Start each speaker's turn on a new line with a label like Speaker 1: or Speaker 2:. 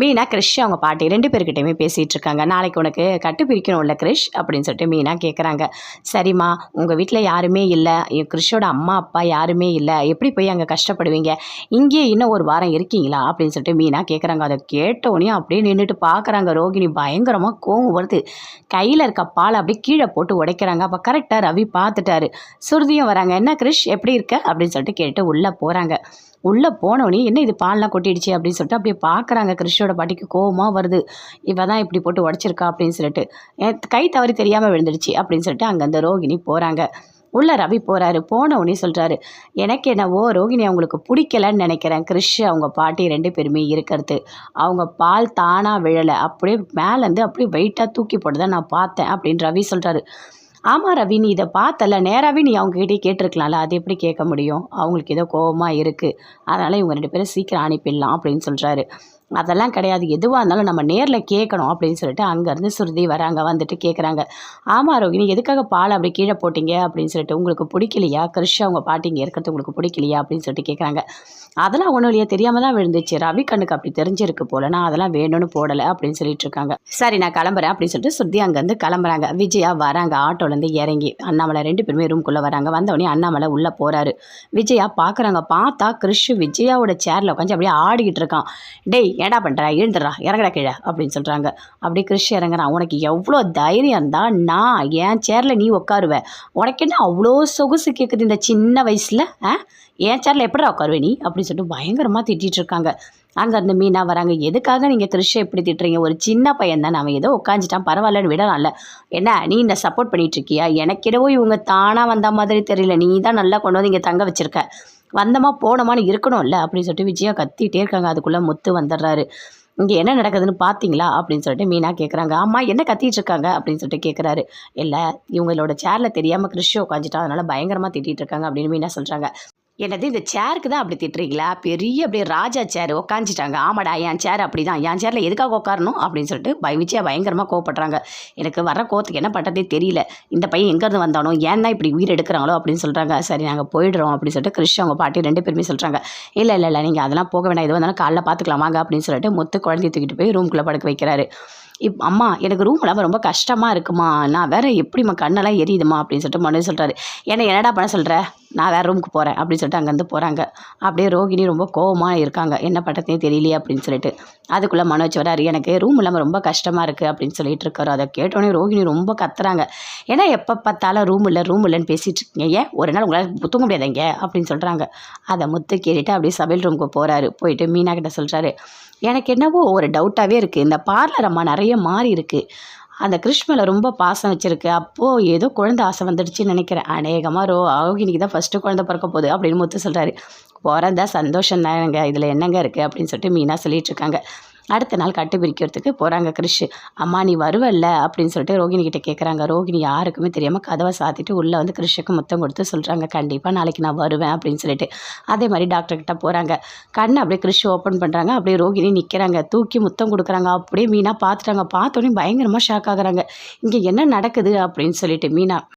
Speaker 1: மீனா கிறிஷ் அவங்க பாட்டி ரெண்டு பேர்கிட்டையுமே பேசிகிட்டு இருக்காங்க. நாளைக்கு உனக்கு கட்டு பிரிக்கணும்ல கிறிஷ் அப்படின்னு சொல்லிட்டு மீனா கேட்குறாங்க சரிம்மா உங்கள் வீட்டில் யாருமே இல்லை. என் கிறிஷோட அம்மா அப்பா யாருமே இல்லை. எப்படி போய் அங்கே கஷ்டப்படுவீங்க? இங்கேயே இன்னும் ஒரு வாரம் இருக்கீங்களா? அப்படின்னு சொல்லிட்டு மீனா கேட்குறாங்க அதை கேட்டோடனே அப்படியே நின்றுட்டு பார்க்குறாங்க ரோகிணி பயங்கரமாக கோவம் வருது. கையில் இருக்க பால் அப்படியே கீழே போட்டு உடைக்கிறாங்க. அப்போ கரெக்டாக ரவி பார்த்துட்டாரு. சுருதியும் வராங்க. என்ன கிறிஷ் எப்படி இருக்க? அப்படின்னு சொல்லிட்டு கேட்டு உள்ளே போகிறாங்க உள்ளே போனவனே என்ன இது பால்லாம் கொட்டிடுச்சு அப்படின்னு சொல்லிட்டு அப்படியே பார்க்குறாங்க கிருஷ்ணோட பாட்டிக்கு கோபமாக வருது. இவ தான் இப்படி போட்டு உடச்சிருக்கா அப்படின்னு சொல்லிட்டு. கை தவறி தெரியாமல் விழுந்துடுச்சு அப்படின்னு சொல்லிட்டு அங்கே அந்த ரோகிணி போகிறாங்க உள்ள ரவி போகிறாரு போன உடனே சொல்கிறாரு எனக்கு என்னவோ ரோகிணி அவங்களுக்கு பிடிக்கலன்னு நினைக்கிறேன். கிறிஷ் அவங்க பாட்டி ரெண்டு பேருமே இருக்கிறது. அவங்க பால் தானாக விழலை. அப்படியே மேலேருந்து அப்படியே வெயிட்டாக தூக்கி போட்டு தான் நான் பார்த்தேன். அப்படின்னு ரவி சொல்கிறாரு ஆமாம் ரவி நீ இதை பார்த்தல. நேராகவே நீ அவங்ககிட்டே கேட்டிருக்கலாம்ல. அது எப்படி கேட்க முடியும்? அவங்களுக்கு ஏதோ கோபமாக இருக்குது அதனால் இவங்க ரெண்டு பேரும் சீக்கிரம் அனுப்பிடலாம் அப்படின்னு சொல்கிறாரு அதெல்லாம் கிடையாது. எதுவாக இருந்தாலும் நம்ம நேரில் கேட்கணும் அப்படின்னு சொல்லிட்டு அங்கேருந்து சுருதி வராங்க வந்துட்டு கேட்குறாங்க ஆமாம் ரோகிணி எதுக்காக பால் அப்படி கீழே போட்டிங்க? அப்படின்னு சொல்லிட்டு உங்களுக்கு பிடிக்கலையா? கிருஷ் அவங்க பாட்டிங்க இருக்கிறது உங்களுக்கு பிடிக்கலையா? அப்படின்னு சொல்லிட்டு கேட்குறாங்க அதெல்லாம் ஒன்றும் இல்லையா தெரியாமல் தான் விழுந்துச்சு. ரவி கண்ணுக்கு அப்படி தெரிஞ்சிருக்கு போல நான் அதெல்லாம் வேணும்னு போடலை அப்படின்னு சொல்லிட்டு இருக்காங்க. சரி நான் கிளம்புறேன் அப்படின்னு சொல்லிட்டு சுருதி அங்கேருந்து கிளம்புறாங்க. விஜயா வராங்க ஆட்டோலேருந்து இறங்கி. அண்ணாமலை ரெண்டு பேருமே ரூம்குள்ளே வராங்க. வந்தவொடனே அண்ணாமலை உள்ளே போகிறாரு விஜயா பார்க்குறாங்க பார்த்தா கிருஷ் விஜயாவோட சேரில் உட்காந்து அப்படியே ஆடிக்கிட்டு இருக்கான். டேய் ஏடா பண்ணுற எழுந்துடுறா இறங்கடா கீழே அப்படின்னு சொல்கிறாங்க அப்படியே கிறிஷ் இறங்குறான். உனக்கு எவ்வளோ தைரியம் இருந்தால் நான் என் சேரில் நீ உட்காருவ. உனக்கு என்ன அவ்வளோ சொகுசு கேட்குது இந்த சின்ன வயசில்? ஆ? என் சேரில் எப்படா உட்காருவே நீ? அப்படின்னு சொல்லிட்டு பயங்கரமாக திட்டிகிட்டு இருக்காங்க. அங்கே இருந்து மீனா வராங்க. எதுக்காக நீங்கள் கிறிஷை எப்படி திட்டுறீங்க? ஒரு சின்ன பையன் தான் அவன் ஏதோ உட்காந்துட்டான் பரவாயில்லன்னு விடலாம்ல என்ன நீ இந்த சப்போர்ட் பண்ணிகிட்ருக்கியா எனக்கிடவோ இவங்க தானாக வந்த மாதிரி தெரியல. நீ தான் நல்லா கொண்டு வந்து இங்கே தங்க வச்சிருக்க. வந்தமா போனோமான்னு இருக்கணும்ல அப்படின்னு சொல்லிட்டு விஜயா கத்திட்டே இருக்காங்க. அதுக்குள்ளே முத்து வந்துடுறாரு. இங்கே என்ன நடக்குதுன்னு பார்த்தீங்களா அப்படின்னு சொல்லிட்டு மீனா கேட்குறாங்க அம்மா என்ன கத்திட்டு இருக்காங்க? அப்படின்னு சொல்லிட்டு கேட்குறாரு இல்லை இவங்களோட சேரில் தெரியாமல் கிறிஷ் உட்காந்துட்டா அதனால் பயங்கரமாக திட்டிகிட்டு இருக்காங்க அப்படின்னு மீனா சொல்கிறாங்க என்னது இந்த சேருக்கு தான் அப்படி திட்டுறீங்களா? பெரிய அப்படியே ராஜா சேர் உட்காந்துட்டாங்க ஆமாடா என் சேர் அப்படி தான் என் சேரில் எதுக்காக உட்காரணும் அப்படின்னு சொல்லிட்டு பய விஜயா பயங்கரமாக கோவப்படுறாங்க. எனக்கு வர கோத்துக்கு என்ன பண்ணுறதே தெரியல. இந்த பையன் எங்கேருந்து வந்தானோ? ஏன் தான் இப்படி உயிர் எடுக்கிறாங்களோ? அப்படின்னு சொல்கிறாங்க சரி நாங்கள் போயிடுறோம் அப்படின்னு சொல்லிட்டு கிறிஷ் அவங்க பாட்டி ரெண்டு பேருமே சொல்கிறாங்க இல்லை இல்லை இல்லை நீங்கள் அதெல்லாம் போக வேண்டாம் எது வந்தாலும் காலைல பார்த்துக்கலாம் வாங்க அப்படின்னு சொல்லிட்டு மொத்த குழந்தைய தூக்கிட்டு போய் ரூம்குள்ளே படுக்க வைக்கிறாரு. இப் அம்மா எனக்கு ரூம் இல்லாமல் ரொம்ப கஷ்டமாக இருக்குமா? நான் வேறு எப்படிம்மா கண்ணெல்லாம் எரியுதுமா? அப்படின்னு சொல்லிட்டு மனு சொல்கிறாரு ஏன்னா என்னடா பண்ண சொல்கிற நான் வேறு ரூமுக்கு போகிறேன் அப்படின்னு சொல்லிட்டு அங்கேருந்து போகிறாங்க அப்படியே ரோகிணி ரொம்ப கோவமாக இருக்காங்க. என்ன பண்ணுறதுனே தெரியலையே அப்படின்னு சொல்லிட்டு. அதுக்குள்ளே மனோஜ் வராரு எனக்கு ரூம் இல்லாமல் ரொம்ப கஷ்டமாக இருக்குது அப்படின்னு சொல்லிட்டு இருக்காரு. அதை கேட்டோடனே ரோகிணி ரொம்ப கத்துறாங்க. ஏன்னா எப்போ பார்த்தாலும் ரூம் இல்லை ரூம் இல்லைன்னு பேசிகிட்டு இருக்கீங்க. ஏன்? ஒரு நாள் உங்களால் தூங்க முடியாதங்க அப்படின்னு சொல்கிறாங்க அதை முத்து கேட்டுட்டு அப்படியே சமையல் ரூமுக்கு போகிறாரு போயிட்டு மீனா கிட்ட சொல்கிறாரு எனக்கு என்னவோ ஒரு டவுட்டாகவே இருக்குது இந்த பார்லர் அம்மா நிறைய மாறி இருக்குது அந்த கிருஷ் ரொம்ப பாசம் வச்சுருக்கு. அப்போது ஏதோ குழந்தை ஆசை வந்துடுச்சுன்னு நினைக்கிறேன். அநேகமாக ரோ ஆகினிக்கு தான் ஃபஸ்ட்டு குழந்தை பிறக்க போகுது அப்படின்னு முத்து சொல்கிறாரு பிறந்தா சந்தோஷம் தானங்க இதில் என்னங்க இருக்குது அப்படின்னு சொல்லிட்டு மீனா சொல்லிகிட்ருக்காங்க அடுத்த நாள் கட்டு பிரிக்கிறதுக்கு போகிறாங்க கிறிஷ் அம்மா நீ வருவல்ல? அப்படின்னு சொல்லிட்டு ரோகிணி கிட்ட கேட்குறாங்க ரோகிணி யாருக்குமே தெரியாமல் கதவை சாத்திட்டு உள்ளே வந்து கிறிஷுக்கு முத்தம் கொடுத்து சொல்கிறாங்க கண்டிப்பாக நாளைக்கு நான் வருவேன் அப்படின்னு சொல்லிட்டு. அதே மாதிரி டாக்டர்கிட்ட போகிறாங்க கண்ணை அப்படியே கிறிஷ் ஓப்பன் பண்ணுறாங்க அப்படியே ரோகிணி நிற்கிறாங்க தூக்கி முத்தம் கொடுக்குறாங்க. அப்படியே மீனா பார்த்துட்டாங்க. பார்த்தோன்னே பயங்கரமாக ஷாக் ஆகுறாங்க. இங்கே என்ன நடக்குது? அப்படின்னு சொல்லிட்டு மீனா